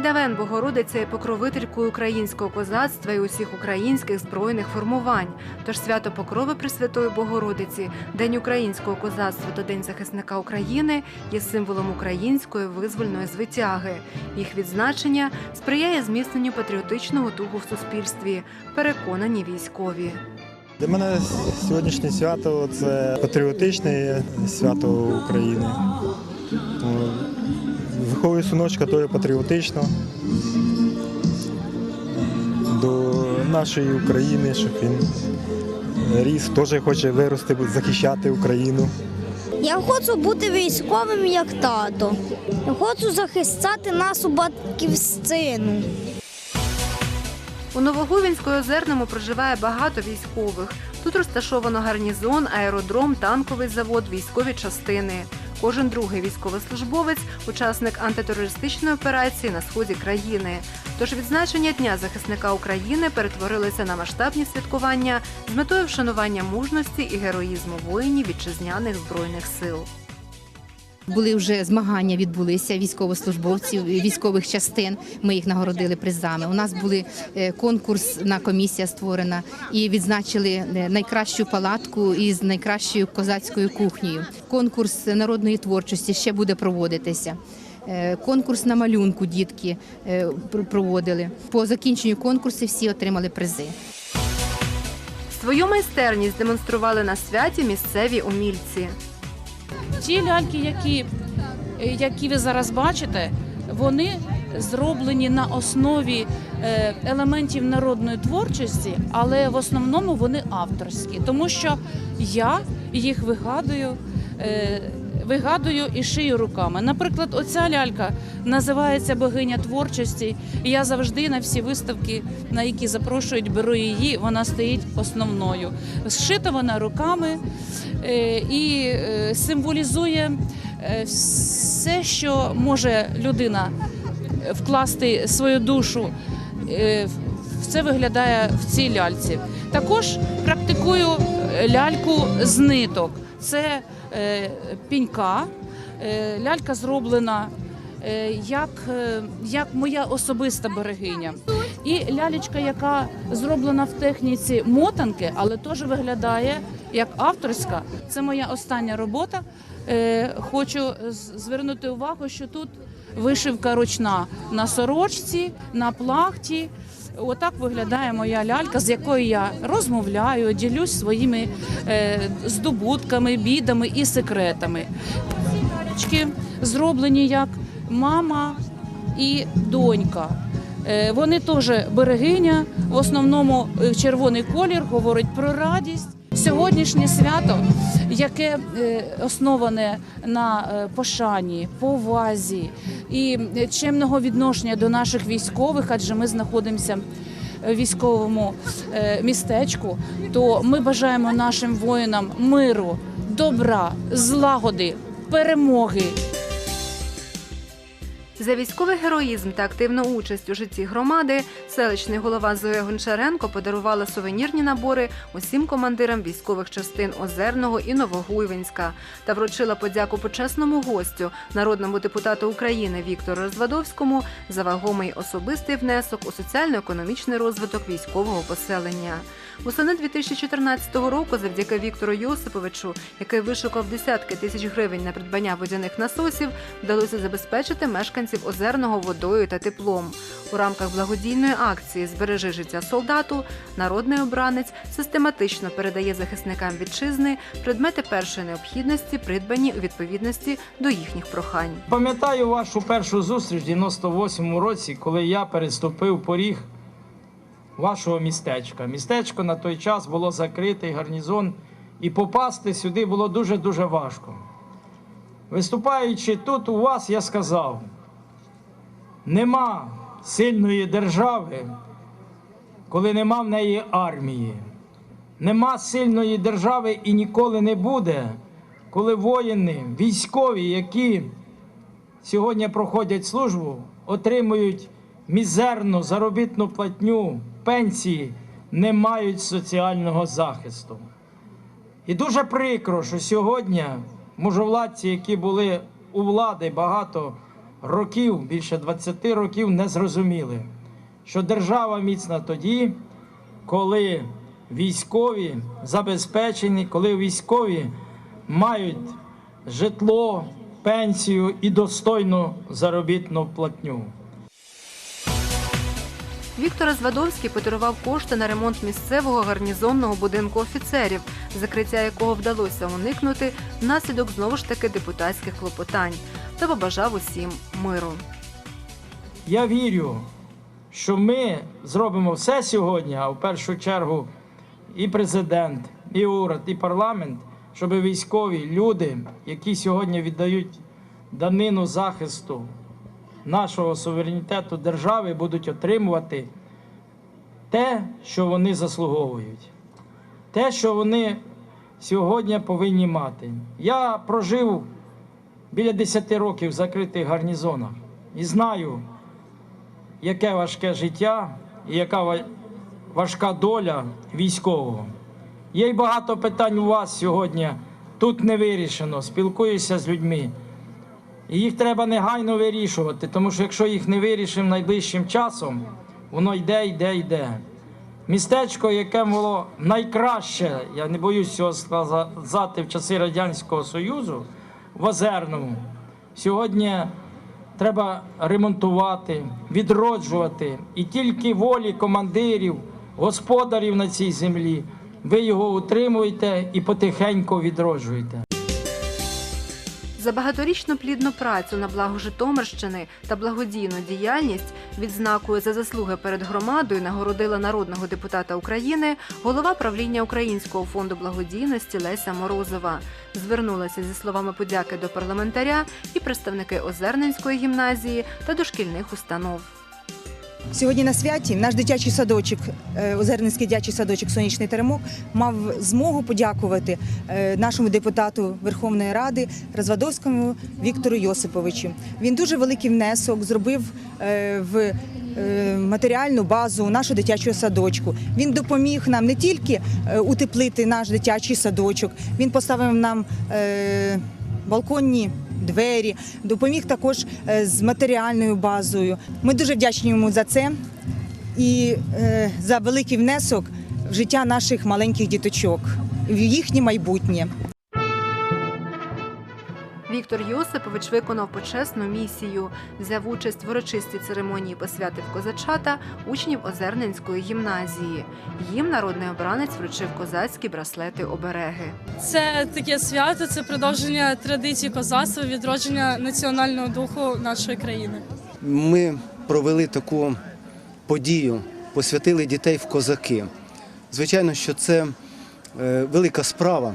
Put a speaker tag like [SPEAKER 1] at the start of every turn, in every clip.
[SPEAKER 1] давен Богородиця є покровителькою українського козацтва і усіх українських збройних формувань. Тож свято Покрови Пресвятої Богородиці, День українського козацтва та День захисника України є символом української визвольної звитяги. Їх відзначення сприяє зміцненню патріотичного духу в суспільстві, переконані військові.
[SPEAKER 2] Для мене сьогоднішнє свято це патріотичне свято України. Виховую синочка, то є патріотично до нашої України, щоб він ріс, теж хоче вирости, захищати Україну.
[SPEAKER 3] Я хочу бути військовим як тато. Я хочу захищати нашу батьківщину.
[SPEAKER 1] У Новогувінсько-Озерному проживає багато військових. Тут розташовано гарнізон, аеродром, танковий завод, військові частини. Кожен другий військовослужбовець учасник антитерористичної операції на сході країни. Тож відзначення Дня захисника України перетворилося на масштабні святкування з метою вшанування мужності і героїзму воїнів вітчизняних збройних сил.
[SPEAKER 4] Були вже змагання, відбулися військовослужбовців військових частин. Ми їх нагородили призами. У нас були е, конкурс на комісія створена і відзначили е, найкращу палатку із найкращою козацькою кухнею. Конкурс народної творчості ще буде проводитися. Е, Конкурс на малюнку дітки проводили. По закінченню конкурсу всі отримали призи.
[SPEAKER 1] Свою майстерність демонстрували на святі місцеві умільці.
[SPEAKER 5] Ті ляльки, які, які ви зараз бачите, вони зроблені на основі е, елементів народної творчості, але в основному вони авторські, тому що я їх вигадую. Вигадую і шию руками. Наприклад, оця лялька називається богиня творчості. Я завжди на всі виставки, на які запрошують, беру її. Вона стоїть основною. Зшита вона руками е, і е, символізує е, все, що може людина вкласти свою душу. Це виглядає в цій ляльці. Також практикую ляльку з ниток. Це пінька. Е, Лялька зроблена е, як, е, як моя особиста берегиня. І лялечка, яка зроблена в техніці мотанки, але теж виглядає як авторська. Це моя остання робота. Е, Хочу звернути увагу, що тут вишивка ручна на сорочці, на плахті. Отак виглядає моя лялька, з якою я розмовляю, ділюсь своїми е, здобутками, бідами і секретами. Ці Лялечки зроблені як мама і донька. Е, Вони теж берегиня. В основному е, червоний колір говорить про радість. Сьогоднішнє свято, яке е, основане на е, пошані, повазі і чемного відношення до наших військових, адже ми знаходимося в військовому е, містечку, то ми бажаємо нашим воїнам миру, добра, злагоди, перемоги.
[SPEAKER 1] За військовий героїзм та активну участь у житті громади селищний голова Зоя Гончаренко подарувала сувенірні набори усім командирам військових частин Озерного і Новогуйвинська та вручила подяку почесному гостю, народному депутату України Віктору Розвадовському за вагомий особистий внесок у соціально-економічний розвиток військового поселення. Восени 2014 року, завдяки Віктору Йосиповичу, який вишукав десятки тисяч гривень на придбання водяних насосів, вдалося забезпечити мешканців озерного водою та теплом. У рамках благодійної акції Збережи життя солдату народний обранець систематично передає захисникам вітчизни предмети першої необхідності, придбані у відповідності до їхніх прохань.
[SPEAKER 6] Пам'ятаю вашу першу зустріч в 98-му році, коли я переступив поріг вашого містечка. Містечко на той час було закритий гарнізон, і попасти сюди було дуже-дуже важко. Виступаючи тут у вас, я сказав: нема сильної держави, коли нема в неї армії. Нема сильної держави і ніколи не буде, коли воїни, військові, які сьогодні проходять службу, отримують мізерну заробітну платню, пенсії, не мають соціального захисту. І дуже прикро, що сьогодні можновладці, які були у влади багато років, більше 20 років, не зрозуміли, що держава міцна тоді, коли військові забезпечені, коли військові мають житло, пенсію і достойну заробітну платню.
[SPEAKER 1] Віктор Розвадовський подарував кошти на ремонт місцевого гарнізонного будинку офіцерів, закриття якого вдалося уникнути внаслідок знову ж таки депутатських клопотань, та побажав усім миру.
[SPEAKER 6] Я вірю, що ми зробимо все сьогодні, а в першу чергу і президент, і уряд, і парламент, щоб військові люди, які сьогодні віддають данину захисту нашого суверенітету держави, будуть отримувати те, що вони заслуговують, те, що вони сьогодні повинні мати. Я прожив біля 10 років в закритих гарнізонах і знаю, яке важке життя і яка важка доля військового. Є й багато питань у вас сьогодні тут не вирішено. Спілкуюся з людьми. І їх треба негайно вирішувати, тому що якщо їх не вирішимо найближчим часом, воно йде, йде, йде. Містечко, яке було найкраще, я не боюсь цього сказати в часи Радянського Союзу, в Озерному, сьогодні треба ремонтувати, відроджувати. І тільки волі командирів, господарів на цій землі, ви його утримуєте і потихеньку відроджуєте.
[SPEAKER 1] За багаторічну плідну працю на благо Житомирщини та благодійну діяльність відзнакою за заслуги перед громадою нагородила народного депутата України голова правління Українського фонду благодійності Леся Морозова. Звернулася зі словами подяки до парламентаря і представники Озерненської гімназії та дошкільних установ.
[SPEAKER 7] Сьогодні на святі наш дитячий садочок, е, Озерницький дитячий садочок Сонячний теремок, мав змогу подякувати е, нашому депутату Верховної Ради Розвадовському Віктору Йосиповичу. Він дуже великий внесок зробив е, в матеріальну базу нашого дитячого садочку. Він допоміг нам не тільки утеплити наш дитячий садочок, він поставив нам балконні двері, допоміг також е, з матеріальною базою. Ми дуже вдячні йому за це і е, за великий внесок в життя наших маленьких діточок, в їхнє майбутнє.
[SPEAKER 1] Віктор Йосипович виконав почесну місію, взяв участь в урочистій церемонії посвяти в козачата учнів Озерненської гімназії. Їм народний обранець вручив козацькі браслети обереги.
[SPEAKER 8] Це таке свято, це продовження традиції козацтва, відродження національного духу нашої країни.
[SPEAKER 9] Ми провели таку подію, посвятили дітей в козаки. Звичайно, що це е, велика справа.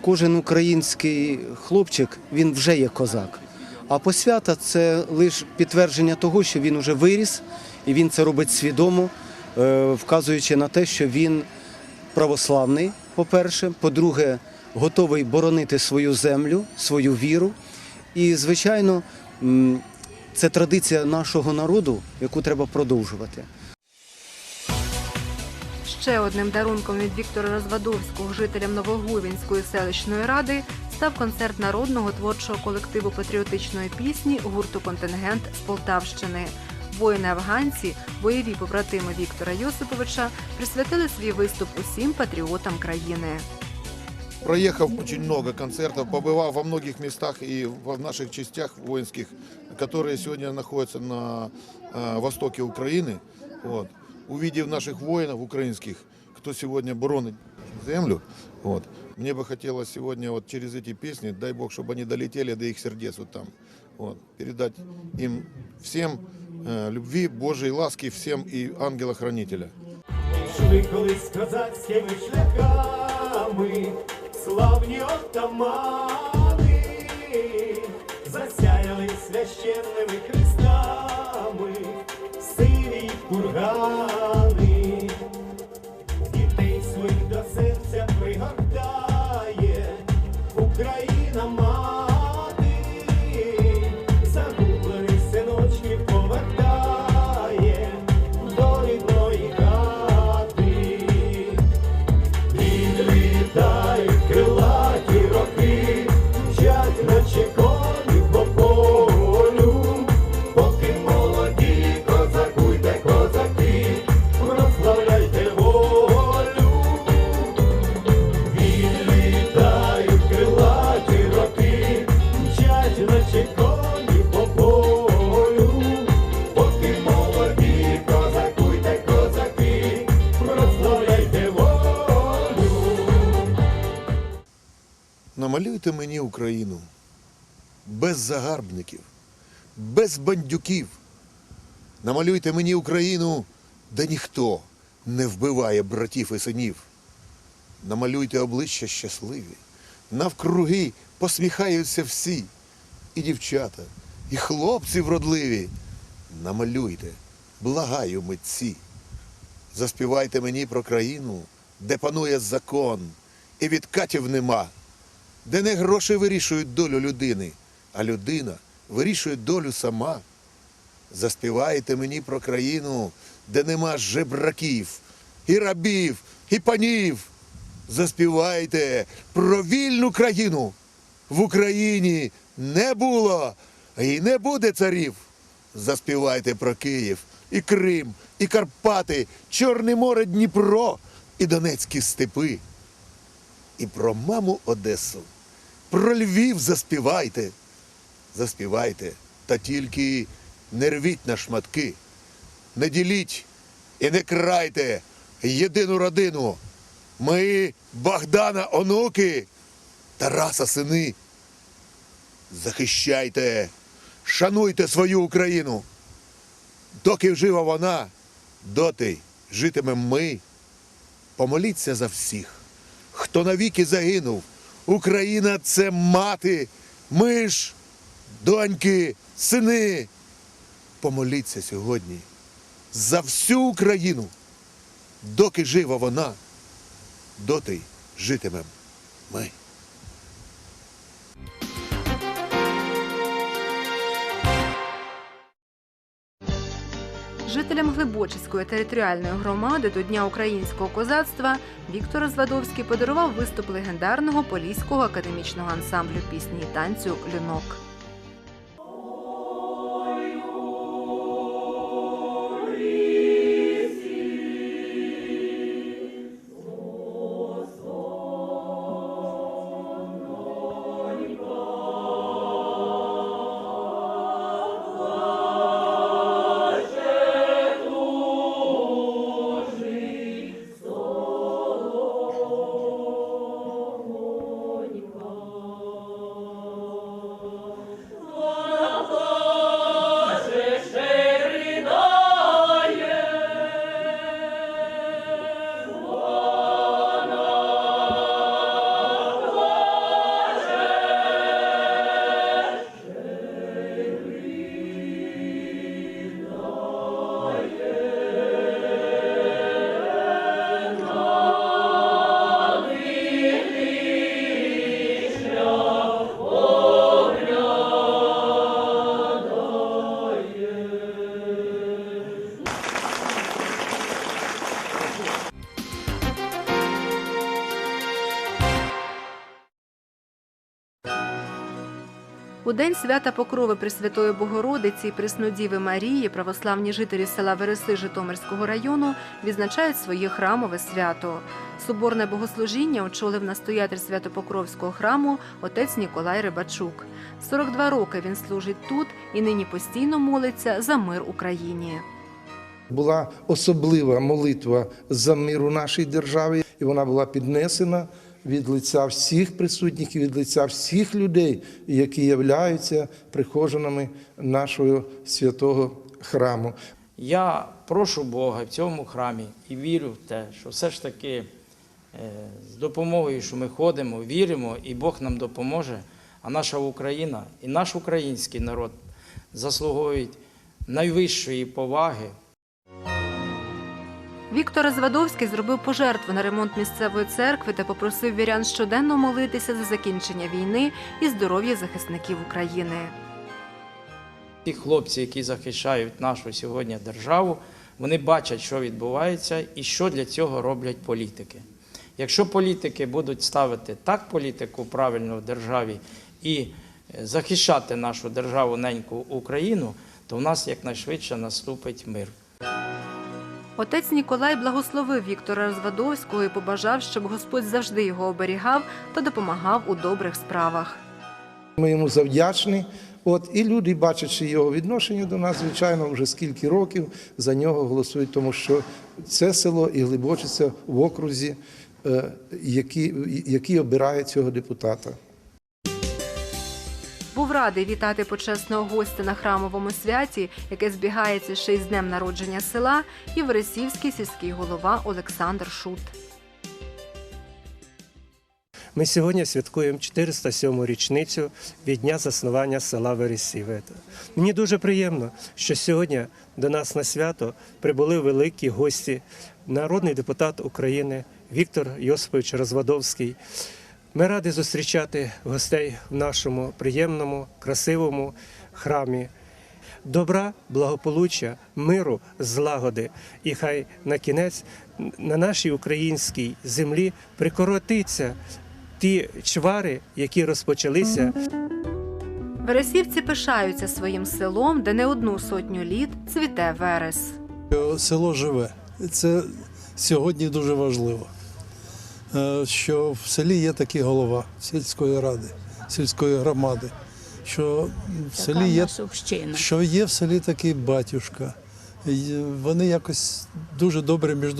[SPEAKER 9] Кожен український хлопчик він вже є козак. А посвята це лише підтвердження того, що він уже виріс, і він це робить свідомо, е, вказуючи на те, що він православний, по-перше, по-друге, готовий боронити свою землю, свою віру. І, звичайно, це традиція нашого народу, яку треба продовжувати.
[SPEAKER 1] Ще одним дарунком від Віктора Розвадовського жителям Новогуйвінської селищної ради став концерт народного творчого колективу патріотичної пісні гурту Контингент з Полтавщини. Воїни-афганці, бойові побратими Віктора Йосиповича, присвятили свій виступ усім патріотам країни.
[SPEAKER 10] Проехав очень много концертов, побывал во многих местах и в наших частях воинских, которые сегодня находятся на э, востоке Украины. Вот. Увидев наших воинов украинских, кто сегодня боронит землю, вот, мне бы хотелось сегодня вот через эти песни, дай Бог, чтобы они долетели до их сердец вот там, вот, передать им всем э, любви, Божьей ласки, всем и ангела-хранителя.
[SPEAKER 11] Славні отамани, засяяли священними хрестами,
[SPEAKER 10] Oh. Україну без загарбників, без бандюків. Намалюйте мені Україну, де ніхто не вбиває братів і синів. Намалюйте обличчя щасливі, навкруги посміхаються всі, і дівчата, і хлопці вродливі. Намалюйте, благаю митці. Заспівайте мені про країну, де панує закон, і відкатів нема, де не гроші вирішують долю людини, а людина вирішує долю сама. Заспівайте мені про країну, де нема жебраків, і рабів, і панів. Заспівайте про вільну країну. В Україні не було і не буде царів. Заспівайте про Київ, і Крим, і Карпати, Чорне море Дніпро, і Донецькі степи. І про маму Одесу, про Львів заспівайте. Заспівайте, та тільки не рвіть на шматки, не діліть і не крайте єдину родину. Ми Богдана онуки, Тараса сини. Захищайте, шануйте свою Україну. Доки жива вона, доти житимемо ми. Помоліться за всіх, хто навіки загинув. Україна це мати, ми ж, доньки, сини. Помоліться сьогодні за всю Україну. Доки жива вона, доти житимем ми.
[SPEAKER 1] Жителям Глибочицької територіальної громади до Дня українського козацтва Віктор Зладовський подарував виступ легендарного поліського академічного ансамблю пісні і танцю Люнок. День свята Покрови Пресвятої Богородиці і Преснодіви Марії православні жителі села Вереси Житомирського району відзначають своє храмове свято. Соборне богослужіння очолив настоятель Святопокровського храму отець Ніколай Рибачук. 42 роки він служить тут і нині постійно молиться за мир Україні.
[SPEAKER 12] Була особлива молитва за мир у нашій державі, і вона була піднесена від лиця всіх присутніх і від лиця всіх людей, які являються прихожанами нашого святого храму.
[SPEAKER 6] Я прошу Бога в цьому храмі і вірю в те, що все ж таки е, з допомогою, що ми ходимо, віримо, і Бог нам допоможе, а наша Україна і наш український народ заслуговують найвищої поваги,
[SPEAKER 1] Віктор Розвадовський зробив пожертву на ремонт місцевої церкви та попросив вірян щоденно молитися за закінчення війни і здоров'я захисників України.
[SPEAKER 6] Ті хлопці, які захищають нашу сьогодні державу, вони бачать, що відбувається і що для цього роблять політики. Якщо політики будуть ставити так політику правильно в державі і е, захищати нашу державу неньку Україну, то в нас якнайшвидше наступить мир.
[SPEAKER 1] Отець Ніколай благословив Віктора Розвадовського і побажав, щоб Господь завжди його оберігав та допомагав у добрих справах.
[SPEAKER 12] Ми йому завдячні. От і люди, бачачи його відношення до нас, звичайно, вже скільки років за нього голосують, тому що це село і Глибочиця в окрузі, е, які, які обирають цього депутата.
[SPEAKER 1] Був радий вітати почесного гостя на храмовому святі, яке збігається ще й з днем народження села, і Вересівський сільський голова Олександр Шут.
[SPEAKER 13] Ми сьогодні святкуємо 407-му річницю від дня заснування села Вересіве. Мені дуже приємно, що сьогодні до нас на свято прибули великі гості, народний депутат України Віктор Йосипович Розвадовський. Ми раді зустрічати гостей в нашому приємному, красивому храмі. Добра, благополуччя, миру, злагоди, і хай на кінець на нашій українській землі прикоротиться ті чвари, які розпочалися.
[SPEAKER 1] Вересівці пишаються своїм селом, де не одну сотню літ цвіте верес.
[SPEAKER 14] Село живе. Це сьогодні дуже важливо, що в селі є такий голова сільської ради, сільської громади, що в селі є, що є в селі такий батюшка. Вони якось дуже добре між,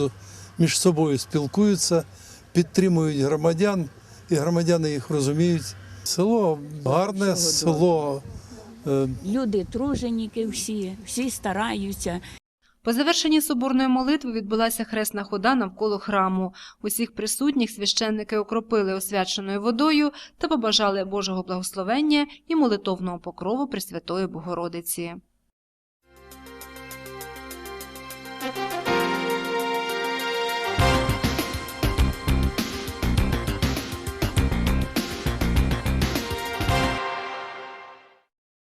[SPEAKER 14] між собою спілкуються, підтримують громадян, і громадяни їх розуміють. Село гарне, село. е,
[SPEAKER 15] Люди труженіки всі, всі стараються.
[SPEAKER 1] По завершенні соборної молитви відбулася хресна хода навколо храму. Усіх присутніх священники окропили освяченою водою та побажали Божого благословення і молитовного покрову Пресвятої Богородиці.